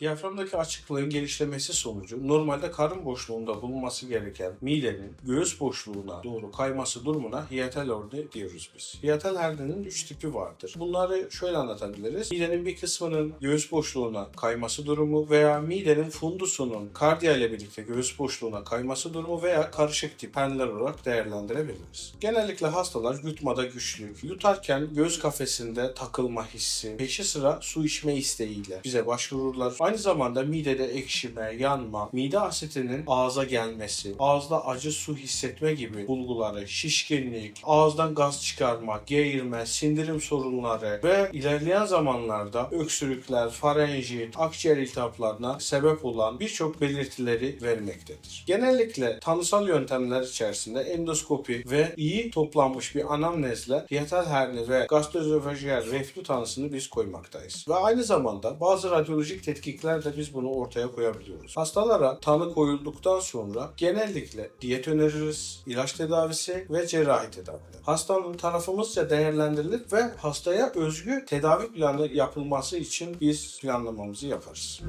Diyaframdaki açıklığın genişlemesi sonucu normalde karın boşluğunda bulunması gereken midenin göğüs boşluğuna doğru kayması durumuna hiatal herde diyoruz biz. Hiatal hernenin 3 tipi vardır. Bunları şöyle anlatabiliriz. Midenin bir kısmının göğüs boşluğuna kayması durumu veya midenin fundusunun kardiya ile birlikte göğüs boşluğuna kayması durumu veya karışık tip herneler olarak değerlendirebiliriz. Genellikle hastalar yutmada güçlük, yutarken göğüs kafesinde takılma hissi, peşi sıra su içme isteğiyle bize başvururlar. Aynı zamanda midede ekşime, yanma, mide asidinin ağza gelmesi, ağızda acı su hissetme gibi bulguları, şişkinlik, ağızdan gaz çıkarma, geğirme, sindirim sorunları ve ilerleyen zamanlarda öksürükler, farenjit, akciğer iltihaplarına sebep olan birçok belirtileri vermektedir. Genellikle tanısal yöntemler içerisinde endoskopi ve iyi toplanmış bir anamnezle hiatal herni ve gastroözofajiyel reflü tanısını biz koymaktayız. Ve aynı zamanda bazı radyolojik tetkiklerle biz bunu ortaya koyabiliyoruz. Hastalara tanı koyulduktan sonra genellikle diyet öneririz, ilaç tedavisi ve cerrahi tedavi. Hastanın tarafımızca değerlendirilir ve hastaya özgü tedavi planı yapılması için biz planlamamızı yaparız.